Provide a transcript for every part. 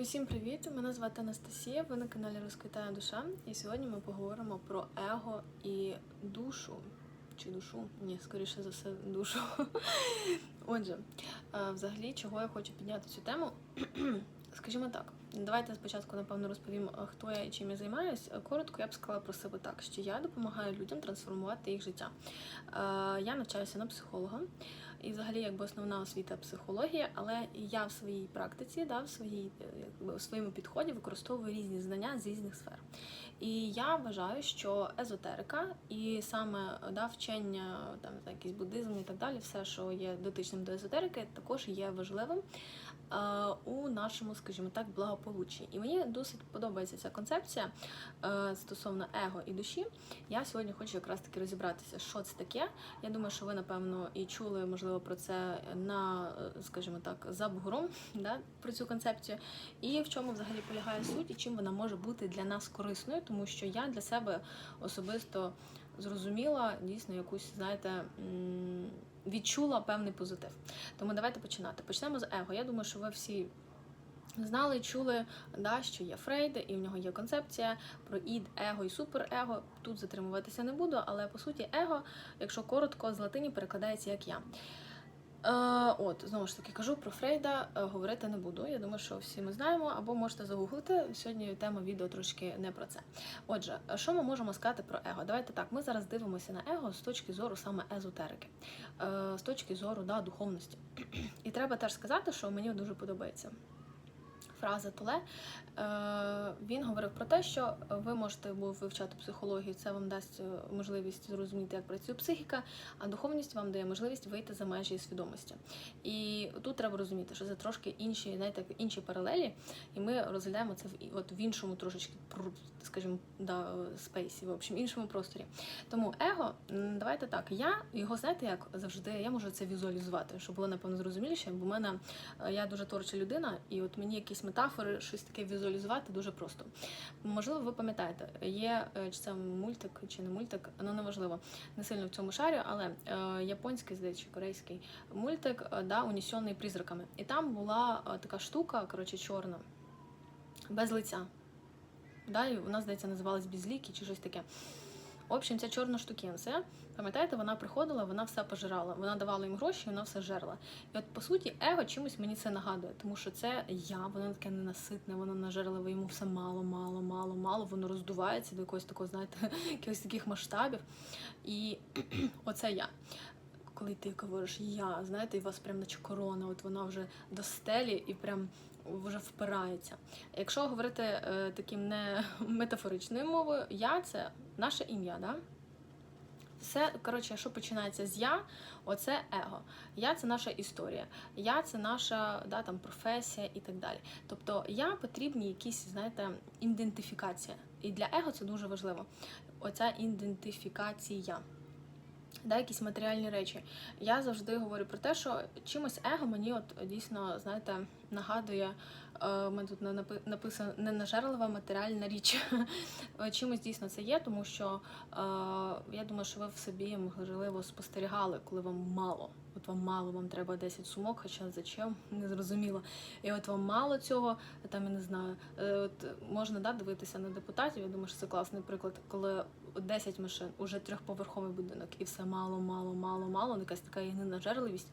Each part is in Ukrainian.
Усім привіт! Мене звати Анастасія. Ви на каналі Розквітає душа. І сьогодні ми поговоримо про его і душу. Чи душу? Ні, скоріше за все, душу. Отже, е, взагалі, чого я хочу підняти цю тему? Скажімо так, давайте спочатку, напевно, розповім, е, хто я і чим я займаюсь. Е, Коротко я б сказала про себе так, що я допомагаю людям трансформувати їх життя. Я навчаюся на психолога, і взагалі якби основна освіта психологія, але я в своїй практиці, да, в своїй якби в своєму підході використовую різні знання з різних сфер. І я вважаю, що езотерика і саме да, вчення, там якийсь буддизм і так далі, все, що є дотичним до езотерики, також є важливим у нашому, скажімо так, благополуччі. І мені досить подобається ця концепція е, стосовно его і душі. Я сьогодні хочу якраз таки розібратися, що це таке. Я думаю, що ви напевно і чули, можливо, про це на, е, скажімо так, за бугором, да, про цю концепцію, і в чому взагалі полягає суть, і чим вона може бути для нас корисною, тому що я для себе особисто зрозуміла дійсно якусь, знаєте. Відчула певний позитив. Тому давайте починати. Почнемо з его. Я думаю, що ви всі знали, чули, да, що є Фрейд, і в нього є концепція про ід, его і суперего. Тут затримуватися не буду, але по суті, его, якщо коротко, з латині перекладається як я. Е, от, знову ж таки, кажу про Фрейда, е, говорити не буду. Я думаю, що всі ми знаємо, або можете загуглити. Сьогодні тема відео трошки не про це. Отже, що ми можемо сказати про его? Давайте так, ми зараз дивимося на его з точки зору саме езотерики, е, з точки зору да, духовності. І треба теж сказати, що мені дуже подобається. Фраза Толе Е, він говорив про те, що ви можете вивчати психологію, це вам дасть е, можливість зрозуміти, як працює психіка, а духовність вам дає можливість вийти за межі свідомості. І тут треба розуміти, що це трошки інші, знаєте, інші паралелі, і ми розглядаємо це в от в іншому трошечки, скажімо, да, спейсі, в общем, іншому просторі. Тому его, давайте так, я його знаєте, як завжди, я можу це візуалізувати, щоб було напевно зрозуміліше, бо в мене е, я дуже творча людина, і от мені якісь метафори, щось таке візуалізувати дуже просто. Можливо, ви пам'ятаєте, є е, чи це мультик, чи не мультик, ну неважливо, не сильно в цьому шарю, але е, японський, здається, чи корейський мультик, е, да, унесений призраками. І там була е, така штука, коротше, чорна, без лиця. Да, і вона, здається, називалась безліки чи щось таке. В общем, ця чорна штукенція, пам'ятаєте, вона приходила, вона все пожирала. Вона давала їм гроші, вона все жерла. І от по суті, его чимось мені це нагадує, тому що це я, воно таке ненаситне, воно нажерливе, йому все мало, мало, мало, мало. Воно роздувається до якогось такого, знаєте, якихось таких масштабів. І оце я. Коли ти говориш я, знаєте, і у вас прям наче корона, от вона вже до стелі і прям вже впирається. Якщо говорити е, таким не метафоричною мовою, я це наше ім'я, да? Все, коротше, що починається з я, оце его. Я це наша історія, я це наша да, там, професія і так далі. Тобто я потрібні якісь, знаєте, ідентифікація. І для его це дуже важливо. Оця ідентифікація. Да, якісь матеріальні речі. Я завжди говорю про те, що чимось его мені от дійсно, знаєте, нагадує. Мене тут на- напи- написано ненажерлива матеріальна річ. Е, Чимось дійсно це є, тому що е, я думаю, що ви в собі можливо спостерігали, коли вам мало. От вам мало, вам треба 10 сумок, хоча зачем, не зрозуміло. І от вам мало цього, там я не знаю. е, От можна да, дивитися на депутатів. Я думаю, що це класний приклад, коли 10 машин, уже трьохповерховий будинок, і все мало, мало, мало, мало, якась така є ненажерливість.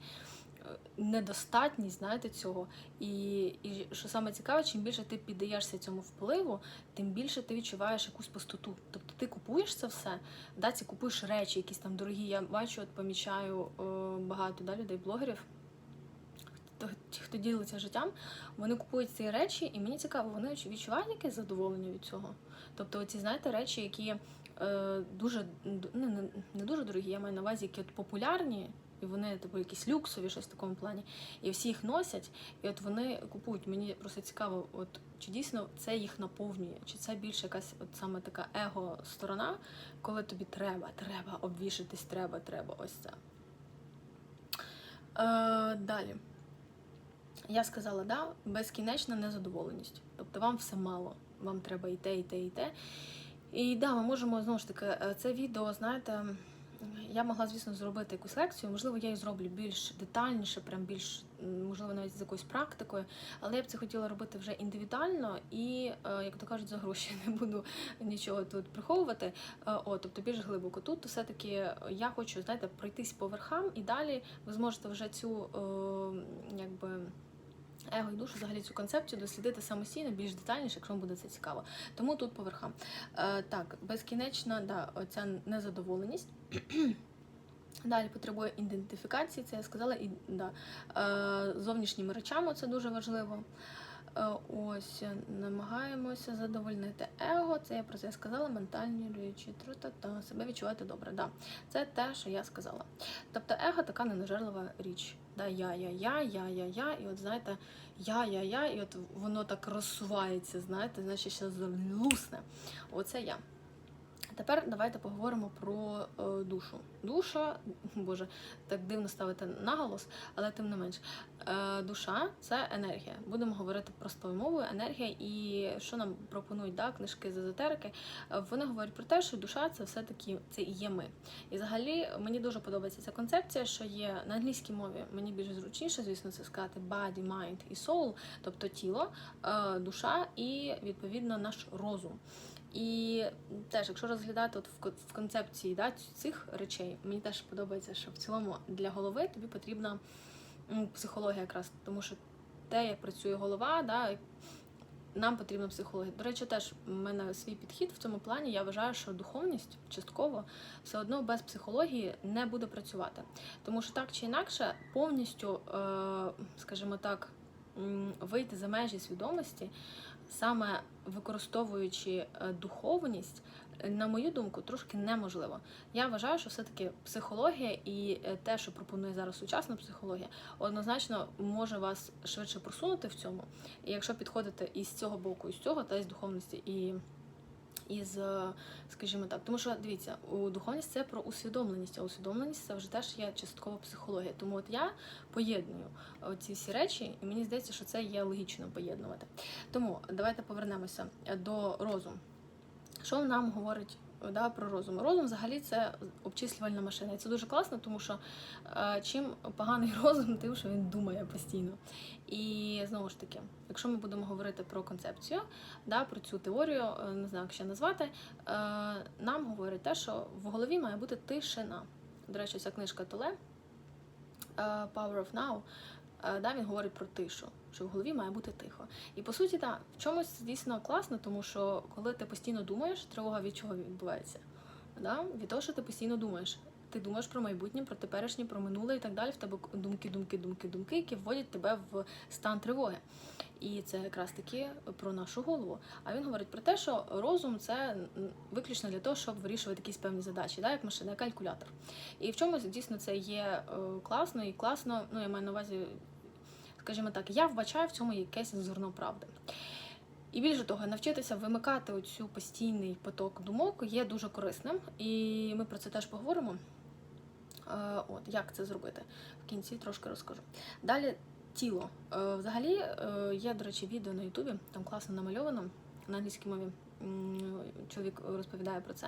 Недостатність, знаєте, цього. І, і що саме цікаве, чим більше ти піддаєшся цьому впливу, тим більше ти відчуваєш якусь пустоту. Тобто ти купуєш це все, да, ці купуєш речі, якісь там дорогі. Я бачу, от помічаю е, багато да, людей, блогерів. Хто, ті, хто ділиться життям, вони купують ці речі, і мені цікаво, вони відчувають якесь задоволення від цього. Тобто, ці, знаєте, речі, які е, дуже ну, не, не дуже дорогі, я маю на увазі, які от популярні, і вони типу якісь люксові, щось в такому плані, і всі їх носять, і от вони купують. Мені просто цікаво, от чи дійсно це їх наповнює, чи це більше якась от саме така его сторона, коли тобі треба, треба обвішатись, треба, треба, ось це. Е, далі. Я сказала, да, безкінечна незадоволеність. Тобто вам все мало, вам треба і те, і те, і те. І да, ми можемо знову ж таки е, це відео, знаєте, Я могла, звісно, зробити якусь лекцію, можливо, я її зроблю більш детальніше, прям більш, можливо, навіть з якоюсь практикою, але я б це хотіла робити вже індивідуально і, е, як то кажуть, за гроші не буду нічого тут приховувати. Е, О, тобто більш глибоко. Тут все-таки я хочу, знаєте, пройтись по верхам, і далі ви зможете вже цю е, якби. Его і душу, взагалі цю концепцію дослідити самостійно, більш детальніше, якщо вам буде це цікаво. Тому тут по верхам. Е, так, безкінечна, да, оця незадоволеність. Далі потребує ідентифікації, це я сказала, і да. е, зовнішніми речами це дуже важливо. Е, ось намагаємося задовольнити его. Це я про це сказала. Ментальні речі, тра-та-та, себе відчувати добре. Да. Це те, що я сказала. Тобто, его така ненажерлива річ. Да, я, я, я, я, я, я, і от знаєте, я, я, я, і от воно так розсувається, знаєте, значить, що залусне. Оце я. Тепер давайте поговоримо про е, душу. Душа, боже, так дивно ставити наголос, але тим не менш, е, душа це енергія. Будемо говорити простою мовою, енергія, і що нам пропонують да, книжки з езотерики. Е, Вони говорять про те, що душа це все-таки це і є ми. І взагалі мені дуже подобається ця концепція, що є на англійській мові. Мені більш зручніше, звісно, це сказати body, mind і soul, тобто тіло, душа і відповідно наш розум. І теж, якщо розглядати от в ко- концепції да, цих речей, мені теж подобається, що в цілому для голови тобі потрібна психологія якраз, тому що те, як працює голова, да, нам потрібна психологія. До речі, теж в мене свій підхід в цьому плані. Я вважаю, що духовність частково все одно без психології не буде працювати. Тому що так чи інакше, повністю, е, скажімо так, вийти за межі свідомості, саме використовуючи е, духовність, е, на мою думку, трошки неможливо. Я вважаю, що все-таки психологія і е, те, що пропонує зараз сучасна психологія, однозначно може вас швидше просунути в цьому. І якщо підходити із цього боку, із цього, та із духовності і. Із, е, скажімо так, тому що дивіться, у духовність це про усвідомленість, а усвідомленість це вже теж є частково психологія. Тому от я поєдную ці всі речі, і мені здається, що це є логічно поєднувати. Тому давайте повернемося до розуму. Що нам говорить да, про розум? Розум взагалі це обчислювальна машина. І це дуже класно, тому що е, чим поганий розум, тим, що він думає постійно. І знову ж таки, якщо ми будемо говорити про концепцію, да, про цю теорію, е, не знаю, як ще назвати, е, нам говорить те, що в голові має бути тишина. До речі, ця книжка Толе Power of Now. Е, Да, він говорить про тишу, що в голові має бути тихо. І по суті, так, в чомусь дійсно класно, тому що коли ти постійно думаєш, тривога від чого відбувається? Да? Від того, що ти постійно думаєш. Ти думаєш про майбутнє, про теперішнє, про минуле і так далі. В тебе думки, думки, думки, думки, які вводять тебе в стан тривоги. І це якраз таки про нашу голову. А він говорить про те, що розум це виключно для того, щоб вирішувати якісь певні задачі, да, як машина, калькулятор. І в чомусь дійсно це є е, класно і класно. Ну я маю на увазі, скажімо так, я вбачаю в цьому якесь зерно правди. І більше того, навчитися вимикати оцю постійний поток думок є дуже корисним, і ми про це теж поговоримо. Е, От як це зробити в кінці трошки розкажу. Далі тіло. Е, Взагалі е, є, до речі, відео на Ютубі, там класно намальовано на англійській мові. Чоловік розповідає про це.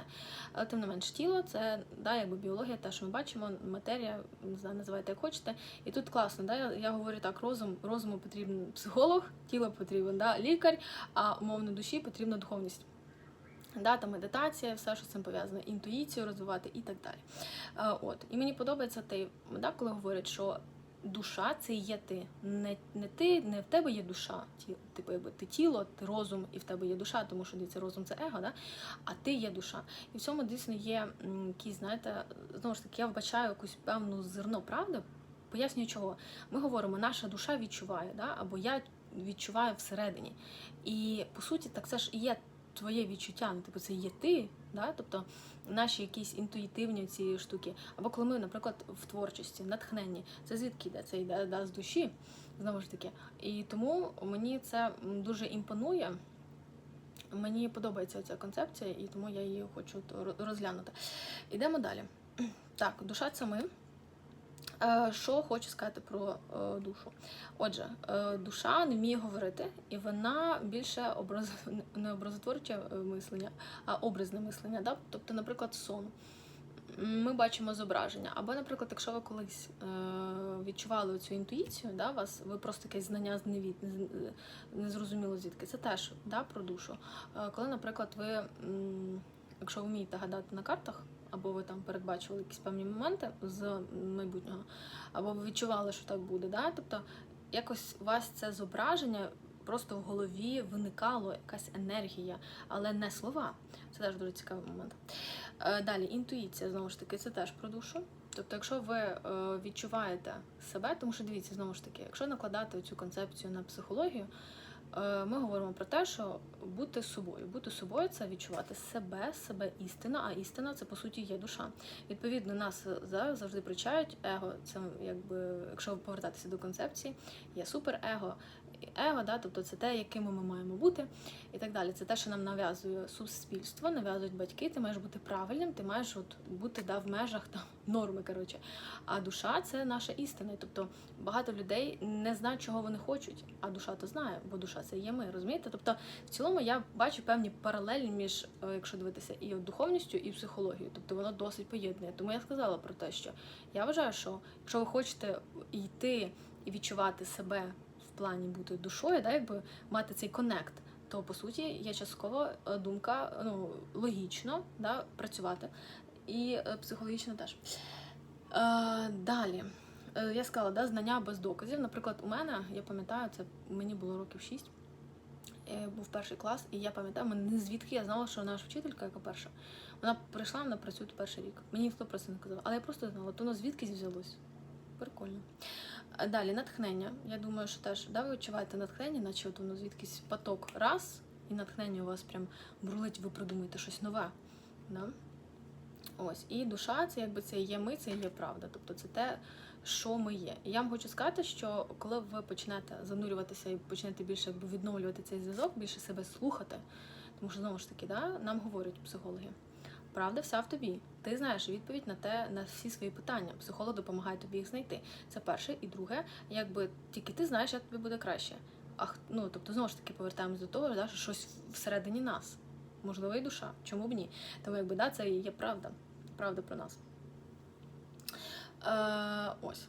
Але тим не менш, тіло це да, якби біологія, те, що ми бачимо, матерія, не знаю, називайте як хочете. І тут класно, да, я, говорю так: розум, розуму потрібен психолог, тіло потрібен да, лікар, а умовно душі потрібна духовність. Да, медитація, все, що з цим пов'язано, інтуїцію розвивати і так далі. Е, От. І мені подобається те, да, коли говорять, що душа це є ти. Не, не ти, не в тебе є душа, ті, типу, якби ти тіло, ти розум, і в тебе є душа, тому що дивіться, розум це его, да? а ти є душа. І в цьому дійсно є якісь, знаєте, знову ж таки, я вбачаю якусь певну зерно правди. Пояснюю, чого. Ми говоримо, наша душа відчуває, да? або я відчуваю всередині. І по суті, так це ж є твоє відчуття, ну, типу, це є ти, да? тобто наші якісь інтуїтивні ці штуки. Або коли ми, наприклад, в творчості, натхненні, це звідки йде? Це йде да, з душі, знову ж таки. І тому мені це дуже імпонує. Мені подобається ця концепція, і тому я її хочу розглянути. Ідемо далі. Так, душа це ми. Е, Що хочу сказати про е, душу? Отже, е, душа не вміє говорити, і вона більше образ... не образотворче мислення, а образне мислення. Да? Тобто, наприклад, сон. ми бачимо зображення. Або, наприклад, якщо ви колись відчували цю інтуїцію, да, вас, ви просто якесь знання з невід, з- не зрозуміло звідки. Це теж да, про душу. Коли, наприклад, ви, якщо ви вмієте гадати на картах, або ви там передбачували якісь певні моменти з майбутнього, або ви відчували, що так буде, да? тобто якось у вас це зображення. Просто в голові виникало якась енергія, але не слова. Це теж дуже цікавий момент. Е, Далі, інтуїція, знову ж таки, це теж про душу. Тобто, якщо ви е, відчуваєте себе, тому що дивіться, знову ж таки, якщо накладати цю концепцію на психологію, ми говоримо про те, що бути собою. Бути собою це відчувати себе, себе істина, а істина це по суті є душа. Відповідно, нас завжди причають его. Це якби, якщо повертатися до концепції, є суперего. Его, да, тобто це те, якими ми маємо бути, і так далі. Це те, що нам нав'язує суспільство, нав'язують батьки. Ти маєш бути правильним, ти маєш от бути да, в межах там норми. Коротше. А душа це наша істина. Тобто багато людей не знають, чого вони хочуть, а душа то знає, бо душа це є ми. Розумієте? Тобто, в цілому я бачу певні паралелі між, е, якщо дивитися, і духовністю, і психологією. Тобто воно досить поєднує. Тому я сказала про те, що я вважаю, що якщо ви хочете йти і відчувати себе плані бути душою, да, якби мати цей конект, то по суті є частково е, думка ну, логічно да, працювати, і е, психологічно теж. Е, далі. Е, Я сказала, да, знання без доказів. Наприклад, у мене, я пам'ятаю, це мені було років 6, е, був перший клас, і я пам'ятаю, мене звідки я знала, що наша вчителька, яка перша, вона прийшла, вона працює перший рік. Мені ніхто про це не казав, але я просто знала, то воно звідкись взялось. Прикольно. Далі натхнення. Я думаю, що теж да, ви відчуваєте натхнення, наче от воно звідкись поток раз, і натхнення у вас прям бурлить, ви придумаєте щось нове. Да? Ось. І душа це якби це є ми, це є правда. Тобто це те, що ми є. І я вам хочу сказати, що коли ви почнете занурюватися і почнете більше якби відновлювати цей зв'язок, більше себе слухати, тому що знову ж таки, да, нам говорять психологи. Правда, вся в тобі. Ти знаєш відповідь на те, на всі свої питання. Психолог допомагає тобі їх знайти. Це перше. І друге, якби тільки ти знаєш, як тобі буде краще. А ну, тобто, знову ж таки, повертаємось до того, да, що щось всередині нас. Можливо, і душа. Чому б ні? Тому якби да, це і є правда. Правда про нас. Е, ось.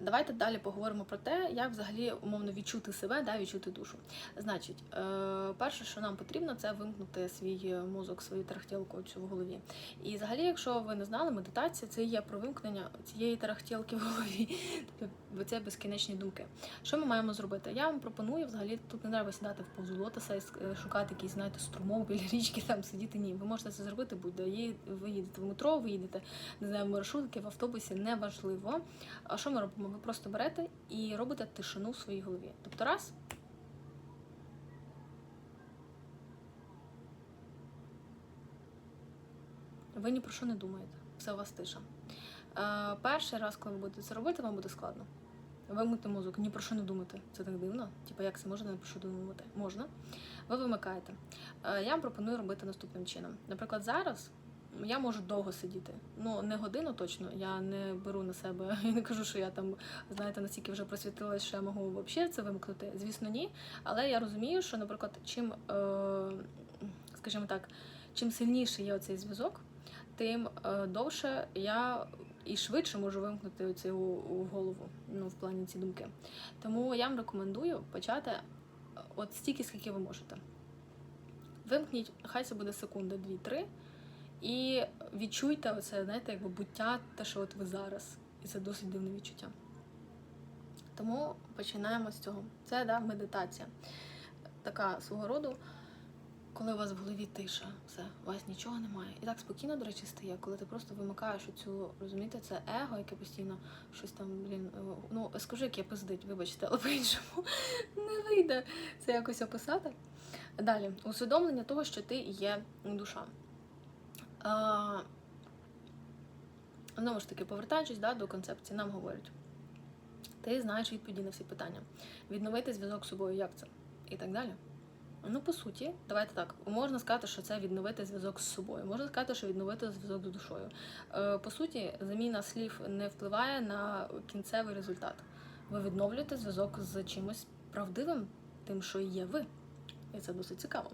Давайте далі поговоримо про те, як взагалі умовно відчути себе, да, відчути душу. Значить, е, перше, що нам потрібно, це вимкнути свій мозок, свою тарахтілку в голові. І взагалі, якщо ви не знали, медитація це є про вимкнення цієї тарахтілки в голові, тобто це безкінечні думки. Що ми маємо зробити? Я вам пропоную взагалі тут не треба сідати в позу лотоса і шукати якийсь, знаєте, струмок біля річки, там сидіти. Ні, ви можете це зробити будь-де. Ви їдете в метро, ви їдете не знаю, в маршрутки, в автобусі, неважливо. А що ми робимо? Ви просто берете і робите тишину в своїй голові. Тобто раз. Ви ні про що не думаєте. Все у вас тиша. Е, перший раз, коли ви будете це робити, вам буде складно. Вимкнути музику, ні про що не думати. Це так дивно. Типу, як це можна не про що думати? Можна. Ви вимикаєте. Е, я вам пропоную робити наступним чином. Наприклад, зараз я можу довго сидіти. Ну, не годину точно. Я не беру на себе і не кажу, що я там, знаєте, настільки вже просвітилась, що я можу взагалі це вимкнути. Звісно, ні. Але я розумію, що, наприклад, чим, е, скажімо так, чим сильніший є оцей зв'язок, тим е, довше я і швидше можу вимкнути у голову, ну, в плані ці думки. Тому я вам рекомендую почати е, от стільки, скільки ви можете. Вимкніть, хай це буде секунда, дві-три. І відчуйте оце, знаєте, якби буття, те, що от ви зараз. І це досить дивне відчуття. Тому починаємо з цього. Це да, медитація. Така свого роду, коли у вас в голові тиша, все, у вас нічого немає. І так спокійно, до речі, стає, коли ти просто вимикаєш оцю, розумієте, це его, яке постійно щось там, блін, е, ну скажу, яке пиздить, вибачте, але по-іншому не вийде це якось описати. Далі, усвідомлення того, що ти є душа. А, знову ж таки, повертаючись да, до концепції, нам говорять, ти знаєш відповіді на всі питання. Відновити зв'язок з собою, як це? І так далі. Ну, по суті, давайте так. Можна сказати, що це відновити зв'язок з собою. Можна сказати, що відновити зв'язок з душою. Е, по суті, заміна слів не впливає на кінцевий результат. Ви відновлюєте зв'язок з чимось правдивим, тим, що є ви. І це досить цікаво.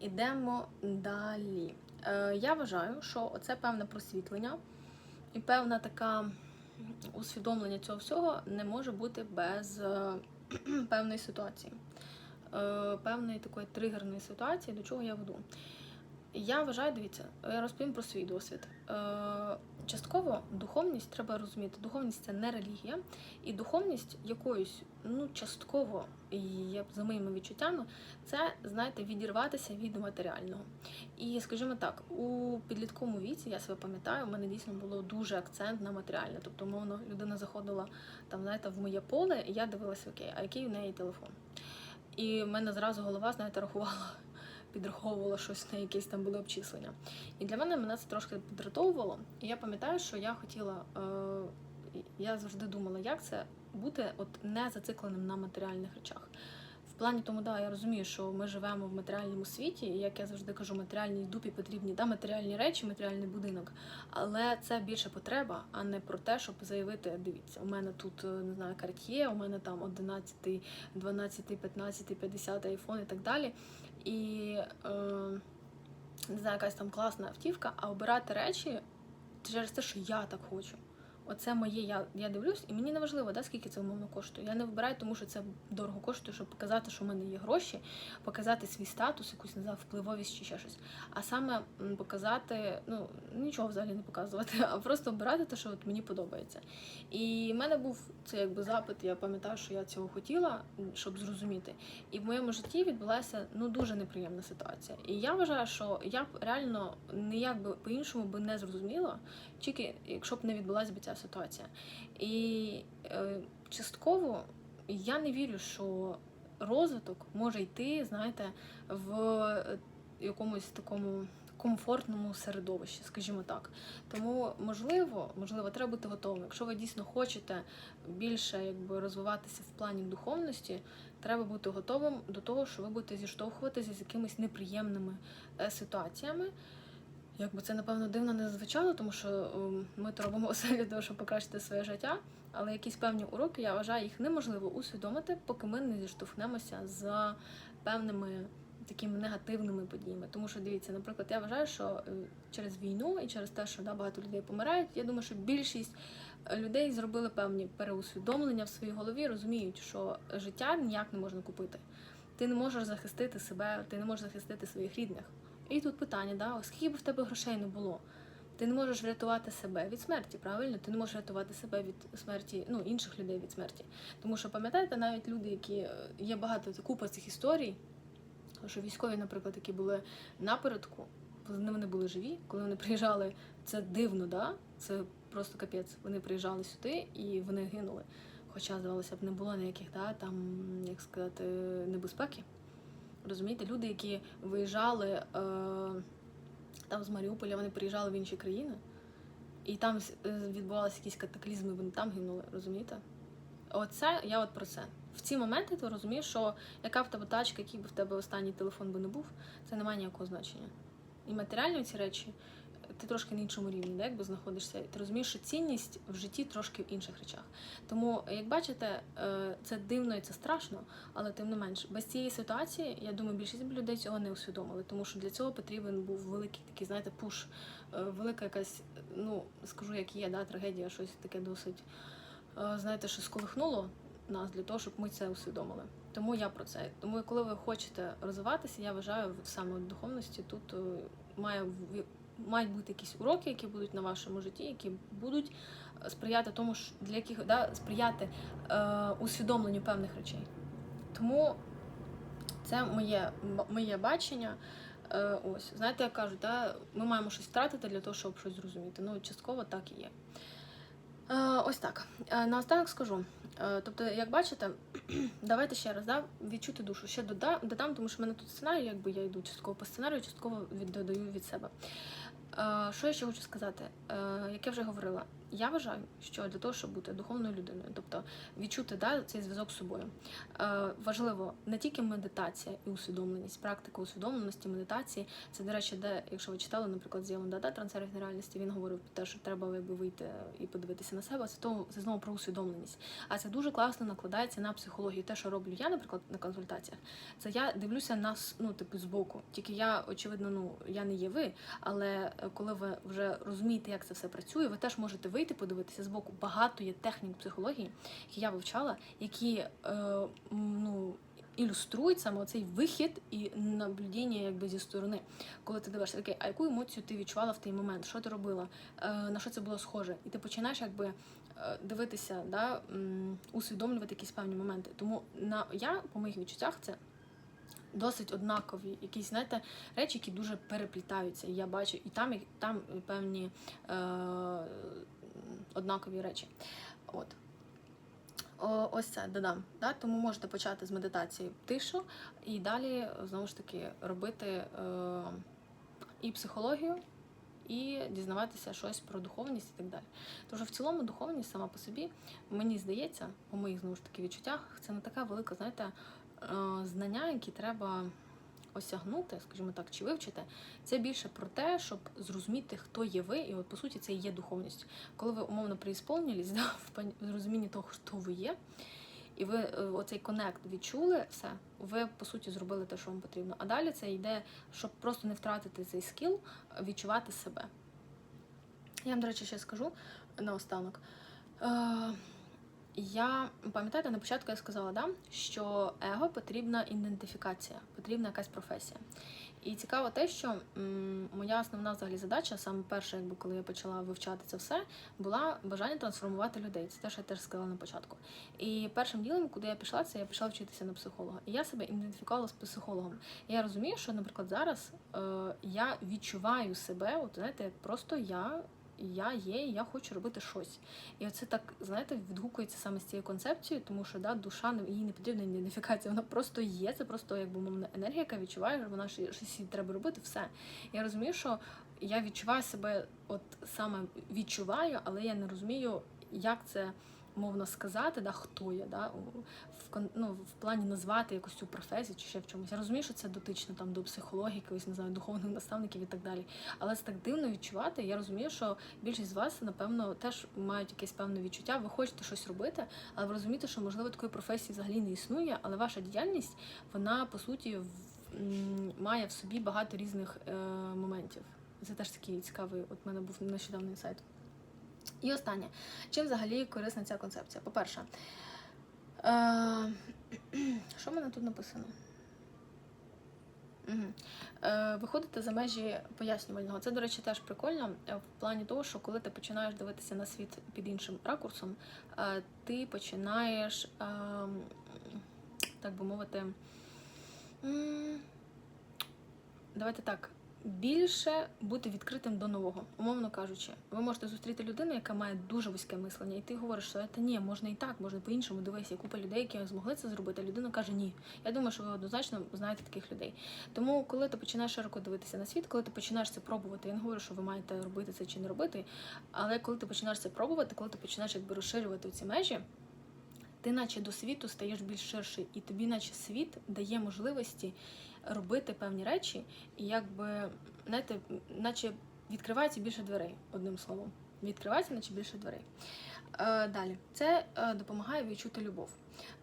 Ідемо далі. Е, я вважаю, що це певне просвітлення і певна така усвідомлення цього всього не може бути без е, певної ситуації, е, певної такої тригерної ситуації, до чого я веду. Я вважаю, дивіться, я розповім про свій досвід. Е, частково духовність треба розуміти. Духовність це не релігія, і духовність якоюсь, ну частково, і за моїми відчуттями, це знаєте, відірватися від матеріального. І скажімо так, у підлітковому віці я себе пам'ятаю, у мене дійсно було дуже акцент на матеріальне. Тобто, мовно, людина заходила там, знаєте, в моє поле, і я дивилася, окей, а який у неї телефон? І в мене зразу голова, знаєте, рахувала підраховувала щось на якісь там були обчислення. І для мене мене це трошки підратовувало. І я пам'ятаю, що я хотіла, е, я завжди думала, як це бути от не зацикленим на матеріальних речах. В плані тому, да, я розумію, що ми живемо в матеріальному світі, і як я завжди кажу, матеріальній дупі потрібні да, матеріальні речі, матеріальний будинок. Але це більше потреба, а не про те, щоб заявити: дивіться, у мене тут не знаю, карт'є, у мене там 11, 12, 15, 50 айфон і так далі і е, не знаю, якась там класна автівка, а обирати речі через те, що я так хочу. Оце моє, я я дивлюсь, і мені не важливо, да, скільки це умовно коштує. Я не вибираю, тому що це дорого коштує, щоб показати, що в мене є гроші, показати свій статус, якусь не знаю, впливовість чи ще щось. А саме показати, ну нічого взагалі не показувати, а просто обирати те, що от мені подобається. І в мене був це якби запит. Я пам'ятаю, що я цього хотіла, щоб зрозуміти. І в моєму житті відбулася ну дуже неприємна ситуація. І я вважаю, що я б реально ніяк би по-іншому би не зрозуміла, тільки якщо б не відбулася б ця ситуація. І е, частково я не вірю, що розвиток може йти, знаєте, в якомусь такому. Комфортному середовищі, скажімо так. Тому можливо, можливо, треба бути готовим. Якщо ви дійсно хочете більше якби розвиватися в плані духовності, треба бути готовим до того, що ви будете зіштовхуватися з якимись неприємними е, ситуаціями. Якби це, напевно, дивно не звучало, тому що ем, ми то робимо все для того, щоб покращити своє життя. Але якісь певні уроки, я вважаю, їх неможливо усвідомити, поки ми не зіштовхнемося з певними такими негативними подіями. Тому що дивіться, наприклад, я вважаю, що е, через війну і через те, що да, багато людей помирають, я думаю, що більшість людей зробили певні переусвідомлення в своїй голові, розуміють, що життя ніяк не можна купити. Ти не можеш захистити себе, ти не можеш захистити своїх рідних. І тут питання, да, оскільки б в тебе грошей не було, ти не можеш врятувати себе від смерті, правильно? Ти не можеш рятувати себе від смерті, ну, інших людей від смерті. Тому що пам'ятаєте, навіть люди, які е, є багато купа цих історій, що військові, наприклад, які були напередку, коли вони були живі, коли вони приїжджали, це дивно, да? Це просто капець. Вони приїжджали сюди і вони гинули. Хоча, здавалося б, не було ніяких да, там, як сказати, небезпеки. Розумієте, люди, які виїжджали е, там з Маріуполя, вони приїжджали в інші країни, і там е, відбувалися якісь катаклізми, вони там гинули, розумієте? Оце я от про це. В ці моменти ти розумієш, що яка в тебе тачка, який би в тебе останній телефон би не був, це не має ніякого значення. І матеріальні ці речі ти трошки на іншому рівні, де якби знаходишся, і ти розумієш, що цінність в житті трошки в інших речах. Тому, як бачите, е, це дивно і це страшно, але тим не менш, без цієї ситуації, я думаю, більшість людей цього не усвідомили, тому що для цього потрібен був великий такий, знаєте, пуш, е, велика якась, ну скажу, як є, да, трагедія, щось таке досить, е, знаєте, що сколихнуло нас для того, щоб ми це усвідомили. Тому я про це. Тому, коли ви хочете розвиватися, я вважаю саме в духовності тут має мають бути якісь уроки, які будуть на вашому житті, які будуть сприяти тому, для яких да, сприяти е, усвідомленню певних речей. Тому це моє моє бачення. Е, Ось, знаєте, як кажуть, да, ми маємо щось втратити для того, щоб щось зрозуміти. Ну, частково так і є. Е, Ось так. Е, наостанок скажу. Е, тобто, як бачите, давайте ще раз да, відчути душу. Ще додам, тому що в мене тут сценарій, якби я йду частково по сценарію, частково додаю від себе. Що я ще хочу сказати? Як я вже говорила, я вважаю, що для того, щоб бути духовною людиною, тобто відчути да, цей зв'язок з собою, е, важливо не тільки медитація і усвідомленість, практика усвідомленості, медитації. Це, до речі, де, якщо ви читали, наприклад, з Єван Дада трансерфінг реальності, він говорив про те, що треба вийти і подивитися на себе. Це того це знову про усвідомленість. А це дуже класно накладається на психологію. Те, що роблю я, наприклад, на консультаціях, це я дивлюся на ну, типу, збоку. Тільки я, очевидно, ну я не є ви, але е, коли ви вже розумієте, як це все працює, ви теж можете вийти, подивитися збоку. Багато є технік психології, які я вивчала, які е, ну. Ілюструють саме цей вихід і наблюдіння якби зі сторони, коли ти дивишся, окей, а яку емоцію ти відчувала в той момент, що ти робила, е, на що це було схоже, і ти починаєш якби дивитися, да, усвідомлювати якісь певні моменти. Тому на я по моїх відчуттях це досить однакові, якісь знаєте, речі, які дуже переплітаються. Я бачу і там, і там певні е, однакові речі. От. Ось це додам. Да? Тому можете почати з медитації тишу і далі знову ж таки робити е, і психологію, і дізнаватися щось про духовність і так далі. Що в цілому духовність сама по собі, мені здається, по моїх знову ж таки відчуттях, це не така велика, знаєте, е, знання, які треба осягнути, скажімо так, чи вивчити. Це більше про те, щоб зрозуміти, хто є ви, і от по суті це і є духовність. Коли ви умовно преісполнились, да, в розумінні того, хто ви є. І ви е, оцей конект відчули все, ви по суті зробили те, що вам потрібно. А далі це йде, щоб просто не втратити цей скіл, е, відчувати себе. Я вам, до речі, ще скажу наостанок. Я пам'ятаєте, на початку я сказала, да, що его потрібна ідентифікація, потрібна якась професія. І цікаво те, що моя основна взагалі задача, саме перша, якби коли я почала вивчати це все, була бажання трансформувати людей. Це те, що я теж сказала на початку. І першим ділом, куди я пішла, це я пішла вчитися на психолога. І я себе ідентифікувала з психологом. І я розумію, що, наприклад, зараз е, я відчуваю себе, от знаєте, як просто я. Я є, і я хочу робити щось. І оце так, знаєте, відгукується саме з цією концепцією, тому що да, душа не- їй не потрібна ідентифікація, вона просто є. Це просто якби мовна енергія, яка відчуває, вона щ- щось їй треба робити, все. Я розумію, що я відчуваю себе, от саме відчуваю, але я не розумію, як це мовно сказати, да, хто я, да, в, ну, в плані назвати якусь цю професію чи ще в чомусь. Я розумію, що це дотично там до психології, якогось, не знаю, духовних наставників і так далі. Але це так дивно відчувати. Я розумію, що більшість з вас, напевно, теж мають якесь певне відчуття. Ви хочете щось робити, але ви розумієте, що можливо такої професії взагалі не існує, але ваша діяльність, вона по суті в- має в собі багато різних е, моментів. Це теж такий цікавий. От мене був нещодавний інсайт. І останнє, чим взагалі корисна ця концепція? По-перше, е, що в мене тут написано? Е, виходити за межі пояснювального. Це, до речі, теж прикольно е, в плані того, що коли ти починаєш дивитися на світ під іншим ракурсом, е, ти починаєш, е, так би мовити, давайте так. Більше бути відкритим до нового, умовно кажучи, ви можете зустріти людину, яка має дуже вузьке мислення, і ти говориш, що це ні, можна і так, можна по-іншому. Дивись, є купа людей, які змогли це зробити. Людина каже ні. Я думаю, що ви однозначно знаєте таких людей. Тому, коли ти починаєш широко дивитися на світ, коли ти починаєш це пробувати, я не говорю, що ви маєте робити це чи не робити, але коли ти починаєш це пробувати, коли ти починаєш якби розширювати ці межі, ти наче до світу стаєш більш ширший, і тобі, наче світ, дає можливості робити певні речі, і якби знаєте, наче відкривається більше дверей, одним словом. Відкривається, наче більше дверей. Е, далі, це е, допомагає відчути любов.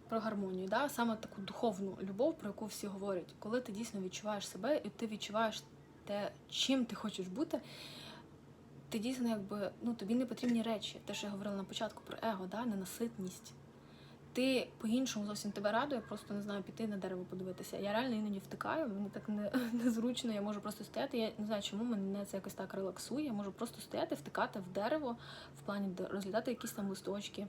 Про гармонію, да? саме таку духовну любов, про яку всі говорять, коли ти дійсно відчуваєш себе, і ти відчуваєш те, чим ти хочеш бути, ти дійсно якби ну тобі не потрібні речі. Те, що я говорила на початку про его, да? ненаситність. Ти по-іншому зовсім тебе радує, просто не знаю, піти на дерево подивитися. Я реально іноді втикаю, мені так не, незручно, я можу просто стояти. Я не знаю, чому мене це якось так релаксує. Я можу просто стояти, втикати в дерево, в плані розглядати якісь там листочки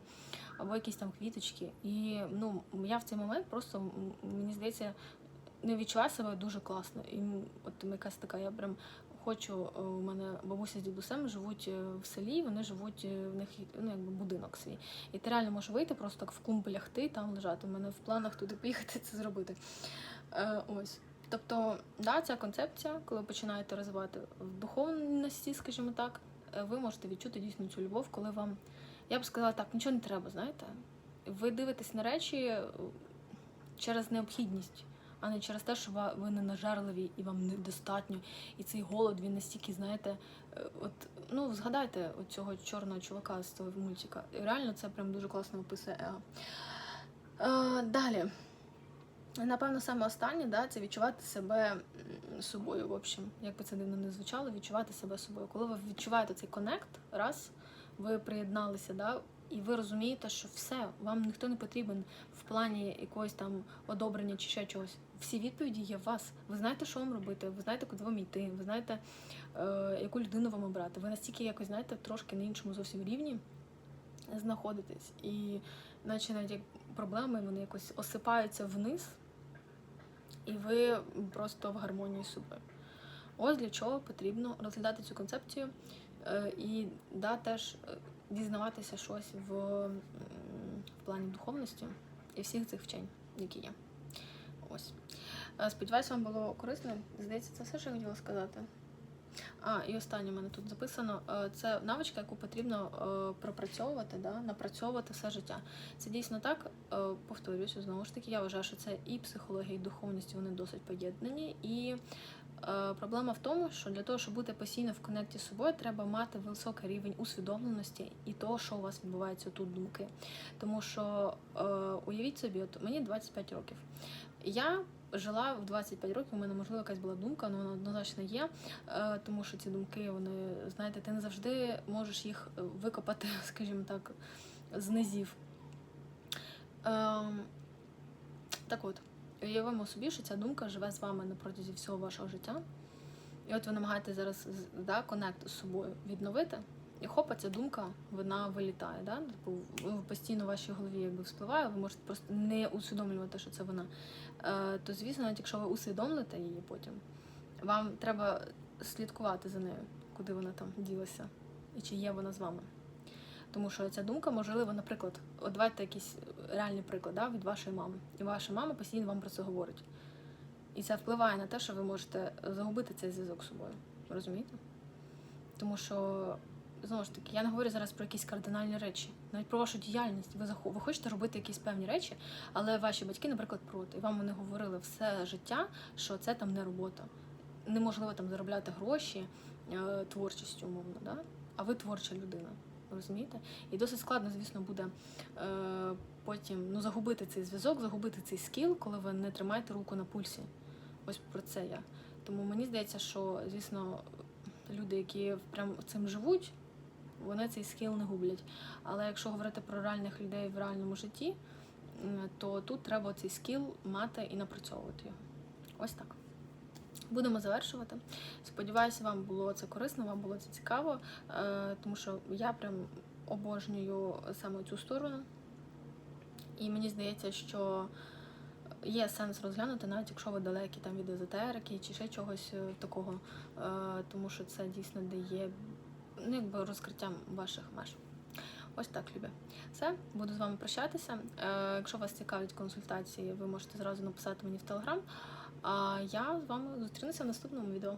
або якісь там квіточки. І ну, я в цей момент просто мені здається не відчуваю себе дуже класно. І от якась така, я прям хочу. е, У мене бабуся з дідусем живуть е, в селі, вони живуть е, в них ну, якби будинок свій. І ти реально можеш вийти, просто так в клумб лягти там лежати. У мене в планах туди поїхати це зробити. Е, ось. Тобто, да, ця концепція, коли починаєте розвивати в духовності, скажімо так, ви можете відчути дійсно цю любов, коли вам, я б сказала так, нічого не треба, знаєте. Ви дивитесь на речі через необхідність, а не через те, що ви не нажарливі і вам недостатньо. І цей голод він настільки, знаєте, е, от ну згадайте от цього чорного чувака з того мультика. І реально це прям дуже класно описує его. Е, далі. Напевно, саме останнє, да, це відчувати себе собою, в общем, як би це дивно не звучало, відчувати себе собою. Коли ви відчуваєте цей коннект, раз, ви приєдналися, да, і ви розумієте, що все, вам ніхто не потрібен в плані якогось там одобрення чи ще чогось. Всі відповіді є в вас. Ви знаєте, що вам робити, ви знаєте, куди вам йти, ви знаєте, е, яку людину вам обрати. Ви настільки якось, знаєте, трошки на іншому зовсім рівні знаходитесь. І наче навіть як проблеми вони якось осипаються вниз, і ви просто в гармонії з собою. Ось для чого потрібно розглядати цю концепцію е, і да, теж е, дізнаватися щось в, в плані духовності і всіх цих вчень, які є. Ось. Е, Сподіваюся, вам було корисно. Здається, це все, що я хотіла сказати. А, і останнє в мене тут записано. Е, Це навичка, яку потрібно е, пропрацьовувати, да, напрацьовувати все життя. Це дійсно так. Повторююся, знову ж таки, я вважаю, що це і психологія, і духовність вони досить поєднані. І проблема в тому, що для того, щоб бути постійно в коннекті з собою, треба мати високий рівень усвідомленості і того, що у вас відбувається тут думки. Тому що уявіть собі, от мені 25 років. Я жила в 25 років, у мене можливо якась була думка, але вона однозначно є. Е, тому що ці думки, вони, знаєте, ти не завжди можеш їх викопати, скажімо так, з низів. Ем, так от, уявимо собі, що ця думка живе з вами на протязі всього вашого життя. І от ви намагаєтесь зараз да, коннект з собою відновити, і хопа, ця думка вона вилітає. Да? Типу, постійно в вашій голові якби вспливає, ви можете просто не усвідомлювати, що це вона. Е, то, звісно, навіть якщо ви усвідомите її потім, вам треба слідкувати за нею, куди вона там ділася, і чи є вона з вами. Тому що ця думка, можливо, наприклад, от давайте якийсь реальний приклад да, від вашої мами. І ваша мама постійно вам про це говорить. І це впливає на те, що ви можете загубити цей зв'язок з собою. Розумієте? Тому що, знову ж таки, я не говорю зараз про якісь кардинальні речі, навіть про вашу діяльність. Ви захо- ви хочете робити якісь певні речі, але ваші батьки, наприклад, проти. І вам вони говорили все життя, що це там не робота. Неможливо там заробляти гроші е, творчістю, умовно, да? а ви творча людина. Розумієте? І досить складно, звісно, буде е, потім ну, загубити цей зв'язок, загубити цей скіл, коли ви не тримаєте руку на пульсі. Ось про це я. Тому мені здається, що, звісно, люди, які прям цим живуть, вони цей скіл не гублять. Але якщо говорити про реальних людей в реальному житті, то тут треба цей скіл мати і напрацьовувати його. Ось так. Будемо завершувати. Сподіваюся, вам було це корисно, вам було це цікаво, е, тому що я прям обожнюю саме цю сторону. І мені здається, що є сенс розглянути, навіть якщо ви далекі там від езотерики чи ще чогось е, такого, е, тому що це дійсно дає ну, якби розкриттям ваших меж. Ось так, любі. Все, буду з вами прощатися. Е, якщо вас цікавлять консультації, ви можете зразу написати мені в телеграм. А я з вами зустрінуся в наступному відео.